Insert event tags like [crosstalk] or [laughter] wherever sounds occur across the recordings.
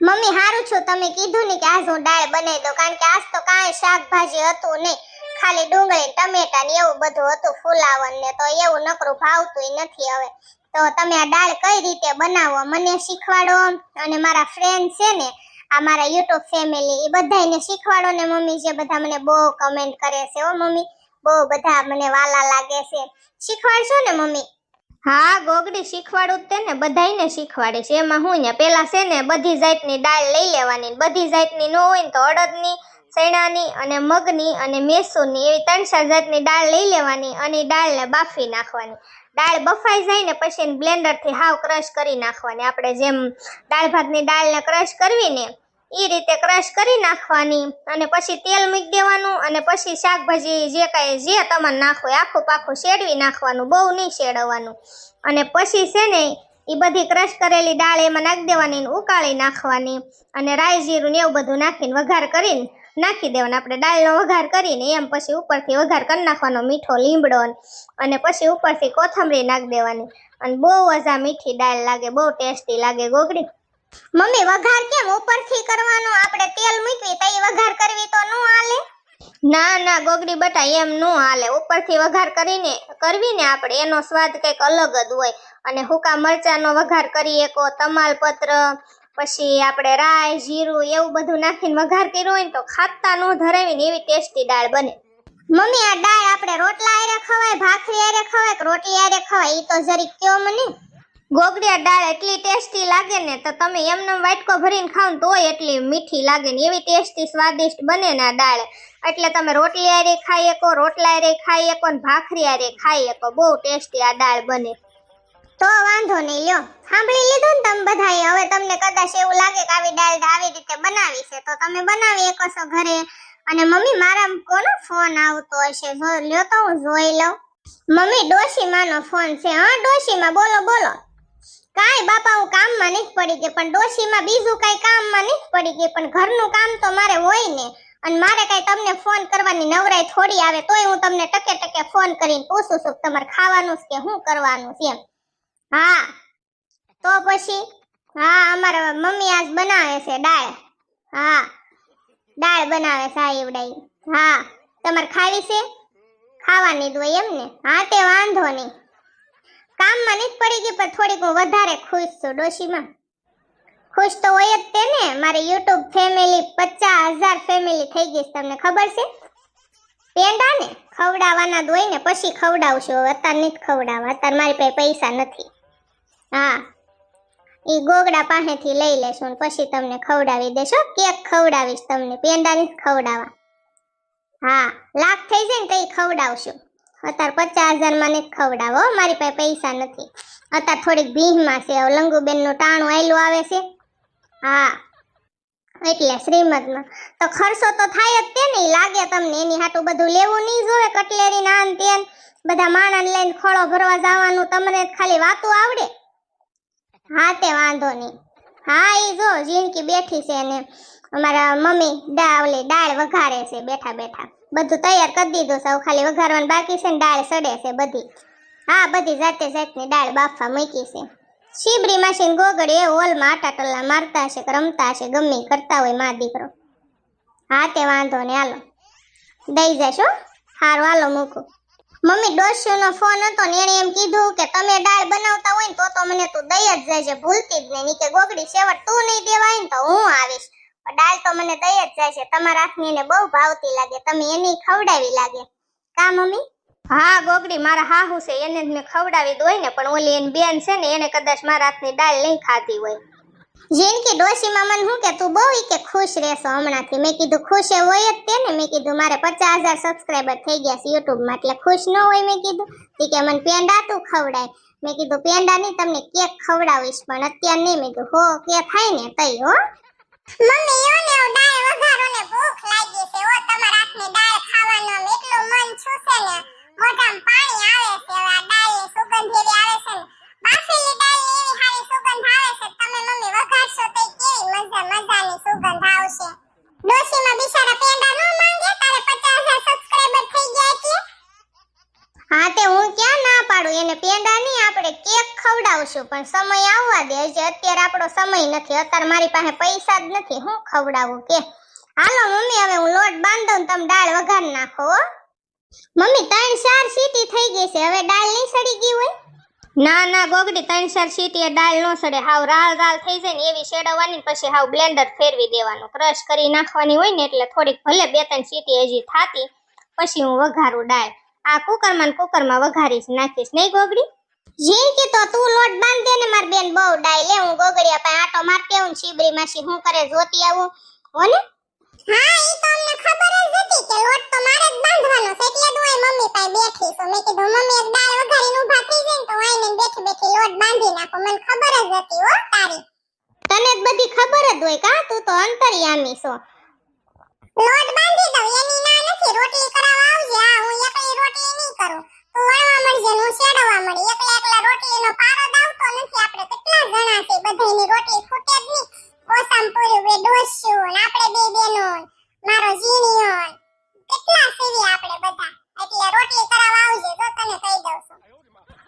Mummy, હારું છું. તમે કીધું ને કે આજ હું દાળ બનાવી દઉં. કારણ કે આજ તો કાંઈ શાકભાજી હતું નહીં. ખાલી ડુંગળી, ટમેટા ને એવું બધું હતું ફૂલાવન ને તો એવું નકરું ભાવતું નથી હવે. તો તમે આ દાળ કઈ રીતે બનાવો? મને શીખવાડો અને મારા ફ્રેન્ડ છે ને, આ મારા યુટ્યુબ ફેમિલી એ બધાને શીખવાડો ને મમ્મી, જે બધા મને બહુ કમેન્ટ કરે છે. હો મમ્મી, બહુ બધા મને વાલા લાગે છે. શીખવાડશો ને મમ્મી? હા, ગોગડી શીખવાડું જ તે ને, બધાયને શીખવાડીશ એમાં હું ને, પેલા છે ને, બધી જાતની દાળ લઈ લેવાની બધી જાતની ન હોય ને તો અડદની ચણાની અને મગની અને મેસૂરની એવી ત્રણ ચાર જાતની દાળ લઈ લેવાની અને દાળને બાફી નાખવાની. દાળ બફાઈ જાય ને, પછી બ્લેન્ડરથી હાવ ક્રશ કરી નાખવાની. આપણે જેમ દાળ ભાતની દાળને ક્રશ કરવી ને એ રીતે ક્રશ કરી નાખવાની અને પછી તેલ મૂકી દેવાનું અને પછી શાકભાજી જે કાંઈ, જે તમારે નાખવું હોય, આખું પાખું શેડવી નાખવાનું, બહુ નહીં શેડવવાનું અને પછી છે ને એ બધી ક્રશ કરેલી દાળ એમાં નાખી દેવાની ઉકાળી નાખવાની. અને રાઈ જીરું ને એવું બધું નાખીને વઘાર કરીને, નાખી દેવાનું. આપણે દાળનો વઘાર કરીને એમ પછી ઉપરથી વઘાર કરી નાખવાનો, મીઠો, લીમડો અને પછી ઉપરથી કોથમરી નાખી દેવાની. અને બહુ જ આ મીઠી દાળ લાગે, બહુ ટેસ્ટી લાગે, ગોગડી. મમ્મી વઘાર કેમ ઉપરથી કરવાનો? આપણે તેલ મૂકવી તઈ વઘાર કરવી તો નો હાલે? ના ના ગોગડી બટા એમ નો હાલે. ઉપરથી વઘાર કરીને કરવી ને આપણે એનો સ્વાદ કંઈક અલગ જ હોય. અને હુકા મરચાંનો વઘાર કરીએ કો તમાલપત્ર પછી આપણે રાઈ જીરું એવું બધું નાખીને વઘાર કર્યો હોય ને તો ખાતા નો ધરાવીને એવી ટેસ્ટી દાળ બને. મમ્મી આ દાળ આપણે રોટલા આરે ખવાય ભાખરી આરે ખવાય કે રોટલી આરે ખવાય? એ તો જરી કયો મને. ગોગડી આ દાળ એટલી ટેસ્ટી લાગે ને, તો તમે એમને વાટકો ભરીને ખાવ ને તોય એટલી મીઠી લાગે ને, એવી ટેસ્ટી સ્વાદિષ્ટ બને ને આ દાળ. એટલે તમે રોટલી આરે ખાઈ શકો, રોટલા આરે ખાઈ શકો ને ભાખરી આરે ખાઈ શકો, બહુ ટેસ્ટી આ દાળ બને. તો વાંધો નહીં, લ્યો. સાંભળી લીધું ને તમે બધાએ? હવે તમને કદાચ એવું લાગે કે આવી દાળ આવી રીતે બનાવી છે, તો તમે બનાવી શકો છો ઘરે. અને મમ્મી, મારા કોનો ફોન આવતો હશે? લ્યો તો હું જોઈ લઉં. મમ્મી, ડોશીમાનો ફોન છે. હા, ડોશીમાં, બોલો બોલો. કાંઈ બાપા, હું કામમાં નથી પડી ગઈ, પણ ડોશીમાં બીજું કાંઈ કામમાં નથી પડી ગઈ, પણ ઘરનું કામ તો મારે હોય ને. અને મારે કાંઈ તમને ફોન કરવાની નવરાઈ થોડી આવે, તોય હું તમને ટકે ટકે ફોન કરીને પૂછું છું તમારે ખાવાનું કે શું કરવાનું છે એમ. હા, તો પછી? હા, અમારા મમ્મી આજ બનાવે છે દાળ. હા, દાળ બનાવે છે આવડાઈ હા, તમારે ખાવી છે? ખાવાની હોય એમ ને. હા, તે વાંધો નહીં. કામમાં નહીં પડી ગઈ, પણ થોડીક હું વધારે ખુશ છું ડોશીમાં. ખુશ તો હોય જ તે ને મારી યુટ્યુબ ફેમિલી પચાસ હજાર ફેમિલી થઈ ગઈ તમને ખબર છે? પેંડા ને ખવડાવવાના જ ને પછી ખવડાવશું. અત્યારે નથી ખવડાવવા. અત્યારે મારી પાસે પૈસા નથી. હા. એ ગોગડા પાસેથી લઈ લેશું ને પછી તમને ખવડાવી દેશો કેક ખવડાવીશ તમને. પેંડા નથી ખવડાવવા. હા, લાખ થઈ જાય ને તો એ ખવડાવશું. અત્યારે પચાસ હજારમાં મને ખવડાવો મારી પાસે પૈસા નથી. અત્યારે થોડીક ભીહમાં છે, હવે લંગુબેનનું ટાણું આયલું આવે છે. હા, એટલે શ્રીમદમાં. તો ખર્ચો તો થાય જ તે નહીં લાગે તમને, એની હાટું બધું લેવું નહીં જોવે, કટલેરી ના તેન બધા માણસ લઈને ખોળો ભરવા જવાનું, તમને ખાલી વાતું આવડે. હા, તે વાંધો નહીં. હા એ જો જિંદગી બેઠી છે ને. અમારા મમ્મી દા દાળ વઘારે છે, બેઠા બેઠા. બધું તૈયાર કરી દીધું છે ખાલી વઘારવાનું બાકી છે ને દાળ સડે છે બધી. હા, બધી જાતે જાતની દાળ બાફવા મૂકી છે. શીબરી માસી ગોગડી એ હોલમાં આટા ટલ્લા મારતા હશે કે રમતા હશે, ગમે કરતા હોય મા દીકરો. હા, તે વાંધો ને હાલો. દઈ જશો હારું, હાલો મૂકું. મમ્મી ડોશીનો ફોન હતો ને એણે એમ કીધું કે તમે દાળ બનાવતા હોય ને તો તો મને તું દઈ જ જાય છે ભૂલતી જ નહીં. કે ગોગડી સેવટ તું નહીં દેવાય ને તો હું આવીશ. દાળ તો મને દઈ જ જાય છે તમારા હાથની એને બહુ ભાવતી લાગે. તમે એની ખવડાવી લાગે. કા મમ્મી? હા ગોગડી મારા હાહુ છે. એને જ મેં ખવડાવી દોય ને પણ ઓલી એની બેન છે ને એને કદાચ મારા હાથની દાળ નહીં ખાધી હોય. જિંદગી ડોશીમાં મને હું કે તું બહુ ઈ કે ખુશ રહેશો હમણાંથી. મેં કીધું ખુશ એ હોય જ તે ને. મેં કીધું મારે પચાસ હજાર સબસ્ક્રાઈબર થઈ ગયા છે યુટ્યુબમાં એટલે ખુશ ન હોય મેં કીધું. ઈ કે મને પેંડા તું ખવડાય. મેં કીધું પેંડા નહીં તમને કેક ખવડાવીશ. પણ અત્યારે નહીં મેં કીધું હો કે થાય ને તઈ હો. મમ્મી યો ને દાળ વઘારો ને ભૂખ લાગી છે. ઓ, તમારા હાથની દાળ ખાવાનું એટલું મન છૂસે ને, મોઢામાં પાણી આવે છે. હવે આ દાળની સુગંધ એવી આવે છે ને. બાફેલી દાળની એવી હારી સુગંધ આવે છે. તમે મમ્મી વઘારશો તો કેવી મજા, મજાની સુગંધ આવશે. ડોશીમાં બિચારા પેંડા નો માંગે? તારે 50000 સબસ્ક્રાઇબર થઈ ગયા એટલે હા તે હું ક્યાં ના પાડું? એને પેંડા નહીં આપણે કેક ખવડાવશું, પણ સમય આવવા દે હજી સમય નથી. અત્યારે મારી પાસે પૈસા જ નથી. હું ખવડાવું કે? હાલો મમ્મી, હવે હું લોટ બાંધો ને તમે દાળ વઘાર નાખો મમ્મી, ત્રણ ચાર સીટી થઈ ગઈ છે. હવે દાળ નહીં સડી ગઈ હોય? ના ના, ગોગડી, ત્રણ ચાર સીટીએ દાળ ન સડે. હાવ રાળ રાળ થઈ જાય ને એવી શેડવવાની, પછી હાવ બ્લેન્ડર ફેરવી દેવાનું. ક્રશ કરી નાખવાની હોય ને એટલે થોડીક ભલે બે ત્રણ સીટી હજી થાતી, પછી હું વઘારું દાળ. આ કુકરમાં કુકરમાં વઘારીશ, નાખીશ. નહીં ગોગડી? જીંકી તો તું લોટ બાંધ દે ને માર બેન બહુ ડાઈ લે હું ગોગડિયા પાસે આટો મારતી આવું શીબરી માસી હું કરે જોતી આવું. હોને હા ઈ તો અમને ખબર જ હતી કે લોટ તો મારે જ બાંધવાનો છે. એટલે તો હું મમ્મી પાસે બેઠી તો મેં કીધું મમ્મી એક દાળ વઘારીને ઊભા થઈ જાય ને તો આઈને બેઠી બેઠી લોટ બાંધી નાખો. મને ખબર જ હતી હો તારી. તને જ બધી ખબર જ હોય કા? તું તો અંતર્યામી છો. લોટ બાંધી દઉં. એની ના નથી. રોટલી કરાવવા આવજે. હા હું એકલી રોટલી નહીં કરું. એકલા એકલા રોટલીનો પારો દાવતો કેટલા જણા છે બધાયની રોટલી ખૂટે જ નહીં. ઓસામ કેટલા સીવી આપણે બધા? એટલે રોટલી કરાવવા આવજે. તો તને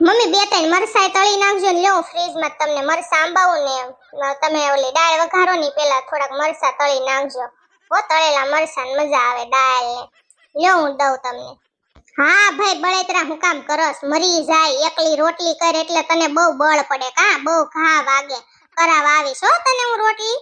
મમ્મી, બે ત્રણ મરસાય તળી નાખજો ને લ્યો ફ્રીજમાં તમને મરસા આંબાવું ને તમે ઓલી દાળ વઘારો ની પેલા થોડાક મરસા તળી નાખજો. હો, તળેલા મરસા ને મજા આવે દાળ ને લ્યો હું દઉં તમને. હા ભાઈ બળેતરા હું કામ કરસ? મરી જાય, એકલી રોટલી કરે એટલે તને બહુ બળ પડે કા? બહુ ઘા વાગે. કરાવવા આવીશ હો તને હું રોટલી?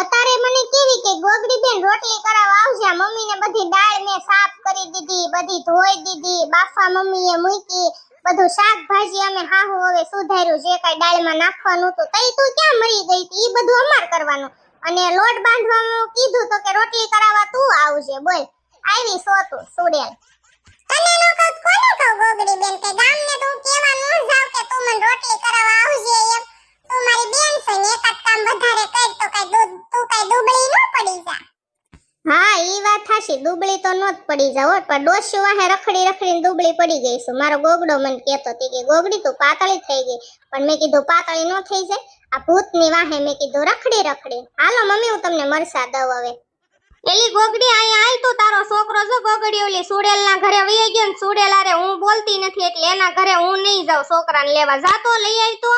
અત્યારે મને કેવી કે ગોગડી બેન રોટલી કરાવવા આ મમ્મીને બધી દાળ મેં સાફ કરી દીધી, બધી ધોઈ દીધી, બાફા મમ્મીએ મૂકી, બધું શાકભાજી અમે હાહુ હવે સુધાર્યું. જે કાંઈ દાળમાં નાખવાનું હતું તઈ તું ક્યાં મરી ગઈ હતી? એ બધું અમાર કરવાનું. અને લોટ બાંધવાનું કીધું તો કે રોટલી કરાવવા તું આવજે, બોલ. આવી સો તું, સુડેલ. હા ઈ વાત થાશી દુબળી તો નો જ પડી જાવ પણ ડોસ્યું વાહે રખડી રખડીને દુબળી પડી ગઈ મારો ગોગડો મને કહેતો હતી કે, ગોગડી, તું પાતળી થઈ ગઈ. પણ મેં કીધું, પાતળી નો થઈ જાય. આ ભૂતની વાહે મેં કીધું, રખડી રખડી. હાલો, મમ્મી, હું તમને મરસા દઉં હવે. એલી ગોગડી અહીંયા આય તો તારો છોકરો જો ગોગડી ઓલી સુડેલના ઘરે વહી ગયો ને સુડેલ અરે હું બોલતી નથી એટલે એના ઘરે હું નહીં જાઉં છોકરાને લેવા. જાતો લઈ આવી તો.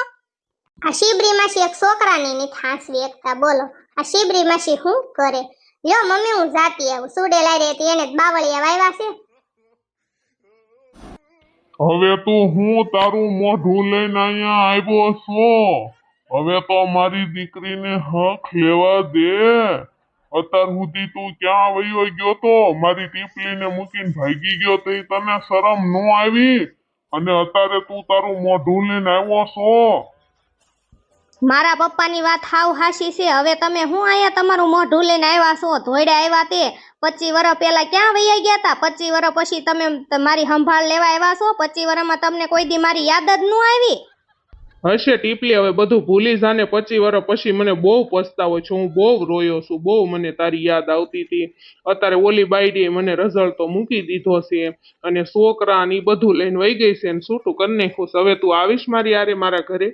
આ શીબરી માસી એક છોકરાની ની થાંસવી એકતા બોલો. આ શીબરી માસી હું કરે? લ્યો મમ્મી હું જાતી આવું. સુડેલ હારે હતી એને જ બાવળિયા વાવ્યા છે. હવે તું હું તારું મોઢું લઈને અહીંયા આવ્યો છો. હવે તો મારી દીકરીને હક લેવા દે. અત્યાર સુધી તું ક્યાં વયો ગયો તો? મારી ટીપલીને મૂકીને ભાગી ગયો તે તને શરમ ન આવી? અને અત્યારે તું તારું મોઢું લઈને આવ્યો છો? મારા પપ્પાની વાત હાવ હાશી છે. હવે તમે હું અહીંયા તમારું મોઢું લઈને આવ્યા છો? ધોઈડે આવ્યા તે. પચીસ વર્ષ પહેલાં ક્યાં વૈયા ગયા હતા પચીસ વર્ષ પછી તમે મારી સંભાળ લેવા આવ્યા છો? પચીસ વર્ષમાં તમને કોઈ દી મારી યાદ જ ન આવી? હશે ટીપલી, હવે બધું ભૂલી જાને પચીસ વર્ષ પછી મને બહુ પસ્તાવો છું. હું બહુ રોયો છું. બહુ મને તારી યાદ આવતી હતી. અત્યારે ઓલી બાઈડીએ મને રઝળ તો મૂકી દીધો છે અને છોકરા ને બધું લઈને વહી ગઈ છે ને છૂટું કરી નાખું હવે તું આવીશ મારી આરે મારા ઘરે?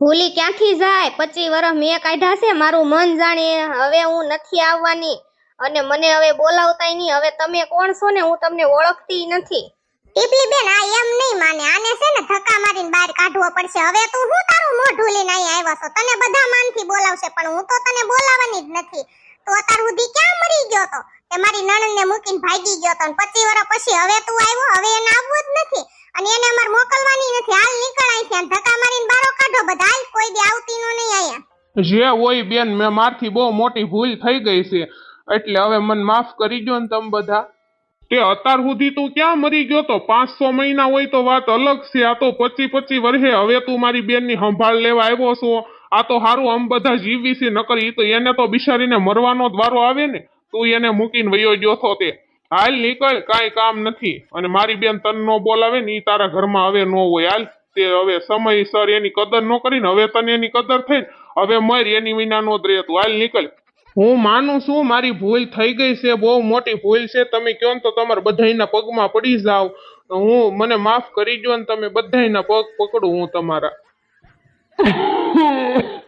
ભૂલી ક્યાંથી જાય? પચીસ વર્ષ મેં કાઢ્યા છે. મારું મન જાણે હવે હું નથી આવવાની અને મને હવે બોલાવતાય નહીં. હવે તમે કોણ છો ને? હું તમને ઓળખતી નથી. ટીપલી બેન, આ એમ નહીં માને. આને છે ને ધક્કા મારીને બહાર કાઢવો પડશે. હવે તું હું તારું મોઢું લઈને અહીંયા આવ્યો છો? તને બધા માનથી બોલાવશે, પણ હું તો તને બોલાવવાની જ નથી. તો અત્યાર સુધી ક્યાં મરી ગયો તો? કે મારી નણંદને મૂકીને ભાગી ગયો તો પચીસ વર્ષ પછી હવે તું આવ્યો? હવે એને આવવું જ નથી. અને એને અમાર મોકલવાની નથી. હાલ નીકળાય છે. ધક્કા મારીને બારો કાઢો બધા. કોઈ દી આવતી નો નહીં અહીંયા. જે હોય બેન, મેં મારથી બહુ મોટી ભૂલ થઈ ગઈ છે. એટલે હવે મને માફ કરી દો ને તમે બધા. તે અત્યાર સુધી તું ક્યાં મરી ગયો તો? પાંચસો મહિના હોય તો વાત અલગ છે. આ તો પચી પચી વર્ષે હવે તું મારી બેનની સંભાળ લેવા આવ્યો છો. આ તો હારું આમ બધા જીવી છે, નકરી તો એને તો બિચારીને મરવાનો દ્વારો આવે ને. તું એને મૂકીને વયો ગયો છો તે. હાલ નીકળ, કાંઈ કામ નથી. અને મારી બેન તને નો બોલાવે ને એ તારા ઘરમાં હવે ન હોય. હાલ તે હવે સમયસર એની કદર નો કરીને હવે તને એની કદર થઈ હવે મર એની વિના નો જ રહે તું. હાલ નીકળ. હું માનું છું મારી ભૂલ થઈ ગઈ છે બહુ મોટી ભૂલ છે. તમે કહો ને તો તમારે બધાયના પગમાં પડી જાવ. હું મને માફ કરી દો ને તમે બધાયના પગ પકડું હું તમારા. [laughs]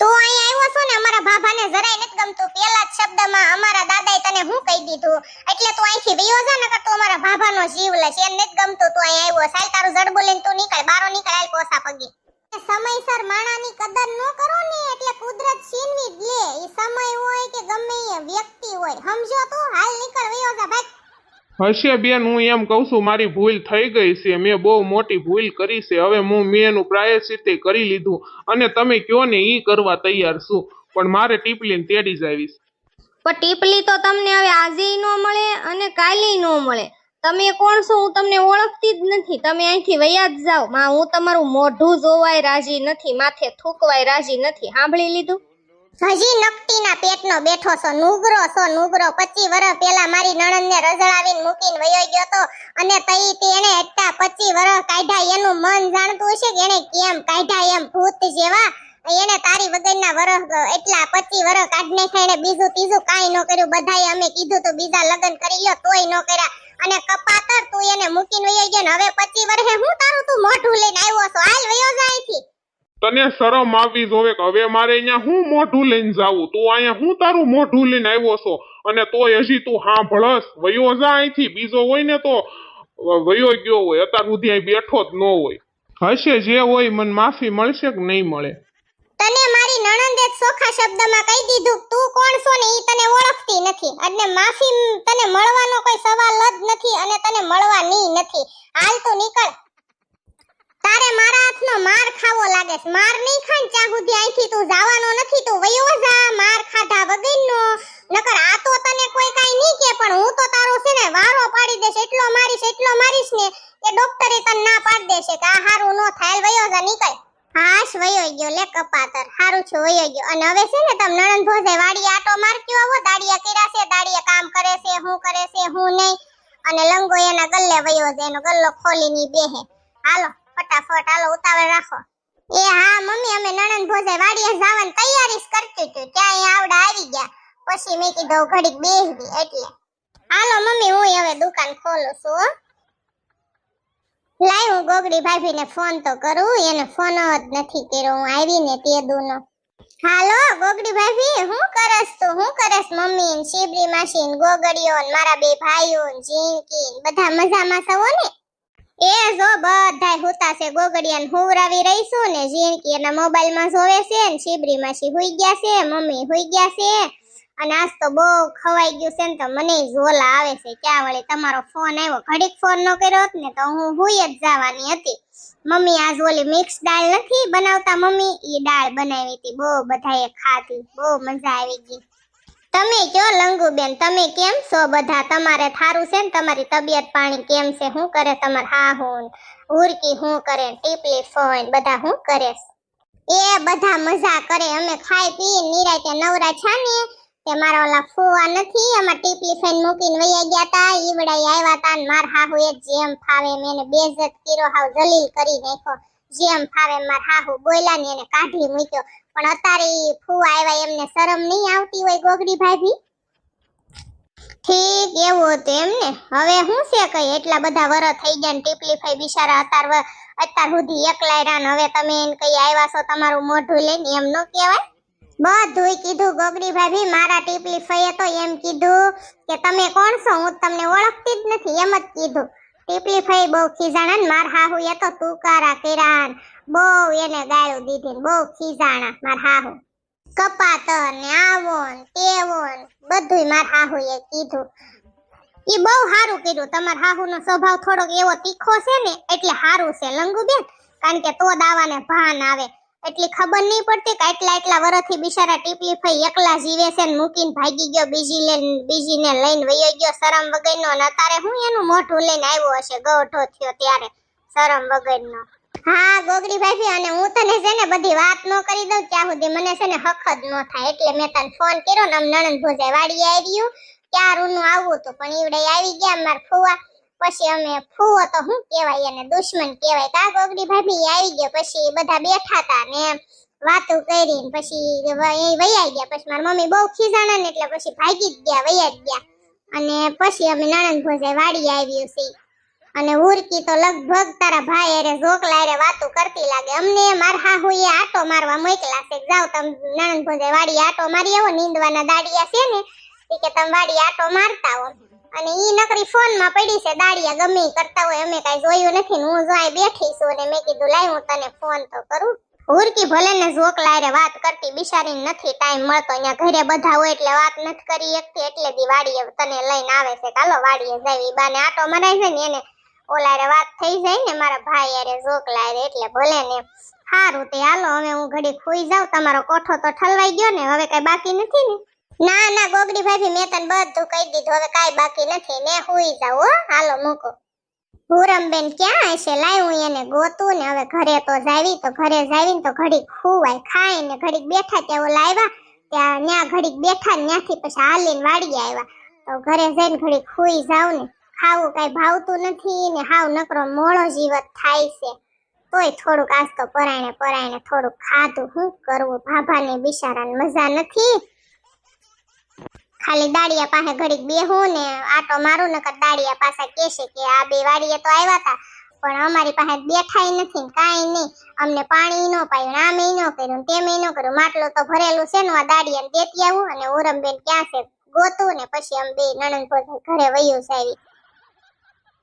તો અહીંયા આવ્યો છો ને, અમારા ભાભાને જરાય નથી ગમતું. પેલા જ શબ્દમાં અમારા દાદાએ તને હું કહી દીધું? એટલે તું અહીંથી વિયો જા, નકર તું અમારા ભાભાનો જીવ લેશ એને નથી ગમતું તું અહીં આવ્યો. સાલ તારું જડબું લઈને તું નીકળ. બારો નીકળ આલ પોસા પગી. સમયસર માણાની કદર ન કરો ને, એટલે કુદરત છીનવી લે. એ સમય હોય કે ગમે એ વ્યક્તિ હોય. સમજો તું, હાલ નીકળ, વિયો જા, ભાઈ. હશે બેન, હું એમ કહું છું, મારી ભૂલ થઈ ગઈ છે, મેં બહુ મોટી ભૂલ કરી છે, હવે હું મેં એનું પ્રાયશ્ચિત્તે કરી લીધું અને તમે કયો ને એ કરવા તૈયાર છું, પણ મારે ટીપલીને તેડી જ આવીશ પણ ટીપલી તો તમને હવે આજે ન મળે અને કાલે ન મળે. તમે કોણ છો, હું તમને ઓળખતી જ નથી. તમે અહીંથી વયા જ જાઓ. માં, હું તમારું મોઢું જોવાય રાજી નથી, માથે થૂકવાય રાજી નથી. સાંભળી લીધું? હજી નકટીના પેટનો બેઠો છો, નુગરો છો, નુગરો. પચી વર્ષ પેલા મારી નણંદને રઝળાવીને મૂકીને વયો ગયો તો અને તઈ તેણે એટલા પચી વર્ષ કાઢ્યા, એનું મન જાણતું હશે કે એને કેમ કાઢ્યા એમ ભૂત જેવા. એને તારી વગરના વર્ષ એટલા પચી વર્ષ કાઢને ખાઈને બીજું ત્રીજું કાંઈ ન કર્યું. બધાએ અમે કીધું તું બીજા લગ્ન કરી લ્યો, તોય ન કર્યા. અને કપાતર તું એને મૂકીને વયો ગયો ને, હવે પચી વર્ષે હું તારું તું મોઢું લઈને આવ્યો છો? હાલ વયો જાય અહીંથી. તને શરમ આવવી જોવે કે હવે મારે અહીંયા હું મોઢું લઈને જાવું? તું અહીંયા હું તારું મોઢું લઈને આવ્યો છો? અને તોય હજી તું હા ભળસ વયો જા અહીંથી. બીજો હોય ને તો વયો ગયો હોય. અત્યાર સુધી અહીં બેઠો જ ન હોય. હશે જે હોય મને માફી મળશે કે નહીં મળે? તને મારી નણંદે ચોખ્ખા શબ્દમાં કહી દીધું તું કોણ છો ને એ તને ઓળખતી નથી. અને માફી તને મળવાનો કોઈ સવાલ જ નથી અને તને મળવાની નથી. હાલ તું નીકળ. તારે મારા હાથનો માર ખાવો લાગે છે. માર નહીં ખાન ચા સુધી અહીંથી તું જવાનો નથી, તું વયો જા. માર ખાધા વગરનો. નકર આ તો તને કોઈ કાઈ નહીં કે, પણ હું તો તારો છે ને વારો પાડી દેશ એટલો મારીશ એટલો મારીશ ને કે ડોક્ટરે તને ના પાડી દેશે કે આ હારું નો થાય. વયો જા, નીકળ. હાશ, વયો ગયો લે કપાતર. હારું છે, વયો ગયો. અને હવે છે ને તમ નણંદ ભોજે વાડી આટો મારક્યો આવો? દાડિયા કર્યા છે, દાડિયા કામ કરે છે, હું કરે છે, હું નહીં. અને લંગો એના ગલ્લે વયો છે એનો ગલ્લો ખોલીને બેહે. હાલો. ફટાફટ હાલો ઉતાવળ રાખો. એ હા, મમ્મી, અમે નણંદ ભોજે વાડીએ જવાની તૈયારી કરતી હતી. ત્યાં અહીં આવડા આવી ગયા. પછી મેં કીધું ઘડીક બેસી એટલે. હાલો મમ્મી, હું હવે દુકાન ખોલું છું લાય હું ગોગડી ભાભીને ફોન તો કરું, એને ફોન જ નથી કર્યો. હું આવી ને તે દુનો. હાલો ગોગડી ભાભી, હું કરસ તું? હું કરસ મમ્મી શિબરી માસી ગોગડીઓ મારા બે ભાઈઓ જીનકી બધા મજામાં છો ને? એ જો બધાય હોતા છે ગોગડિયાને હુવરાવી રહીશું ને જીણકી એના મોબાઈલમાં જોવે છે ને શિબરી માસી હુઈ ગયા છે, મમ્મી હુઈ ગયા છે. અને આજ તો બહુ ખવાઈ ગયું છે ને તો મને ઝોલા આવે છે. ક્યાં વળી તમારો ફોન આવ્યો? ઘડીક ફોન ન કર્યો હોત ને તો હું હુઈ જ જવાની હતી. મમ્મી આજ ઓલી મિક્સ દાળ નથી બનાવતા મમ્મી? એ દાળ બનાવી હતી. બહુ બધાએ ખાધી. બહુ મજા આવી ગઈ. તમે કયો લંગુબેન? તમે કેમ છો બધા? તમારે થારું છે ને? તમારી તબિયત પાણી કેમ છે? શું કરે? તમારે હા હું ઉરકી શું કરે ટીપલી ફોન બધા શું કરે એ બધા મજા કરે. અમે ખાઈ પી નિરાતે નવરા છે ને, તે મારા ઓલા ફુવા નથી. આમાં ટીપલી ફેન મૂકીને વૈયા ગયા તા. ઈવડાઈ આવ્યા તા ને માર હાહુ એ જેમ ફાવે એમ. એને બેઝત કર્યો, હાવ જલીલ કરી નાખ્યો. જેમ ફાવે માર હાહુ બોલ્યા ને કાઢી મૂક્યો. પણ અત્યારે ફૂવા આવ્યા એમને શરમ નહીં આવતી હોય ગોગડી ભાભી. ઠીક, એવું હતું એમને હવે હું છે કઈ? એટલા બધા વર થઈ ગયા ટીપલી ફઈ બિચારા અતાર અત્યાર સુધી એકલાય રાન હવે તમે એને કઈ આવ્યા છો તમારું મોઢું લઈને એમ ન કહેવાય? બધુંય કીધું ગોગડી ભાભી, મારા ટીપલી ફઈએ તો એમ કીધું કે તમે કોણ છો? હું તમને ઓળખતી જ નથી, એમ જ કીધું. ટીપલી ફઈ બહુ ખીજાણા ને માર હાહુ એ તો તુકારા કર્યા બહુ એને ગાળું દીધી બહુ ખીજાણા માર હાહુ. કપાતર ને આવો ને તેવો ને બધુંય માર હાહુ એ કીધું. એ બહુ સારું કર્યું તમાર હાહુનો સ્વભાવ થોડોક એવો તીખો છે ને એટલે સારું છે. લંગુબેન, કારણ કે તો દાવાને ભાન આવે. એટલી ખબર નહીં પડતી કે આટલા એટલા વર્ષથી બિચારા ટીપલી ફઈ એકલા જીવે છે ને મૂકીને ભાગી ગયો, બીજી લે, બીજીને લઈને વયો ગયો શરમ વગરનો. ને અત્યારે હું એનું મોઢું લઈને આવ્યો હશે? ગૌઠો થયો ત્યારે શરમ વગરનો. હા ગોગડી ભાઈ અને હું તને છે ને બધી વાત ન કરી દઉં, ત્યાં સુધી મને છે ને જ ન થાય. એટલે મેં તને ફોન કર્યો ને આમ નણંદ ભોજાઈ વાડી આવ્યું. ક્યારનું આવવું હતું? પણ ઈવડે આવી ગયા મારા ફુવા. પછી અમે ફૂવો તો શું કહેવાય અને દુશ્મન કહેવાય. કા ગોગડી ભાભી આવી ગયો, પછી બધા બેઠા હતા ને વાતો કરી પછી એ વૈયા ગયા. પછી મારા મમ્મી બહુ ખીજાણા ને એટલે પછી ભાગી જ ગયા, વૈયા જ ગયા. અને પછી અમે નણંદ ભોજાઈ વાડી આવ્યું છે. અને ઉરકી તો લગભગ તારા ભાઈ અરે ઝોકલા અરે વાતું કરતી લાગે. અમને માર હાહુએ આટો મારવા મોકલા છે. જાવ તમ નણંદ ભોજે વાડી આટો મારી આવો, નીંદવાના દાડિયા છે ને, એ કે તમે વાડી આટો મારતા હો. અને ઈ નકરી ફોનમાં પડી છે, દાડિયા ગમે કરતા હોય, અમે કઈ જોયું નથી હું જો આ બેઠી છું અને મેં કીધું, લાય હું તને ફોન તો કરું. હુરકી ભલે ને જોક હારે વાત કરતી બિચારી નથી ટાઈમ મળતો. અહીંયા ઘરે બધા હોય એટલે વાત નથી કરી એકથી, એટલે દી વાડીએ તને લઈને આવે છે કાલો વાડીએ જાય બાને આટો મરાય છે ને એને ઓલા વાત થઈ જાય ને, મારા ભાઈ યારે જોક હારે એટલે ભલે ને સારું તે, હાલો, હવે હું ઘડી ખોઈ જાઉં, તમારો કોઠો તો ઠલવાઈ ગયો ને, હવે કઈ બાકી નથી ને. ના ના, ગોગડી ભાભી, મેં તને બધું કહી દીધું. હવે કાઈ બાકી નથી. ને હુઈ જાવ હો. હાલો, મૂકો. પૂરમબેન ક્યાં હશે? લાય હું એને ગોતું ને હવે ઘરે તો જાવી, તો ઘરે જાવીને તો ઘડીક ખુવાય ખાઈ ને ઘડીક બેઠા ત્યાં ઓલા ત્યાં ન્યા ઘડીક બેઠા ન્યાથી પછી હાલીને વાડીએ આવ્યા. તો ઘરે જઈને ઘડીક ખુઈ જાવ ને. ખાવું કાઈ ભાવતું નથી ને હાવ નકરો મોળો જીવત થાય છે. તોય થોડુંક આજ તો પરાયણે પરાયણે થોડુંક ખાધું. શું કરવું? ભાભાને બિચારાને મજા નથી. ખાલી દાડિયા પાસે ઘડીક બેહું ને આટો મારું, નકર દાડિયા પાસે કહેશે કે આ બે વાડીએ તો આવ્યા હતા પણ અમારી પાસે બેઠાય નથી કાંઈ નહીં. અમને પાણી નો પાયું આમે ન કર્યું તેમ ન કર્યું. માટલો તો ભરેલું છે ને, આ દાડિયાને દેતી આવું અને ઓરમબેન ક્યાં છે ગોતું ને પછી અમે બે નણંદ ભોજાઈ ઘરે વયું જાવી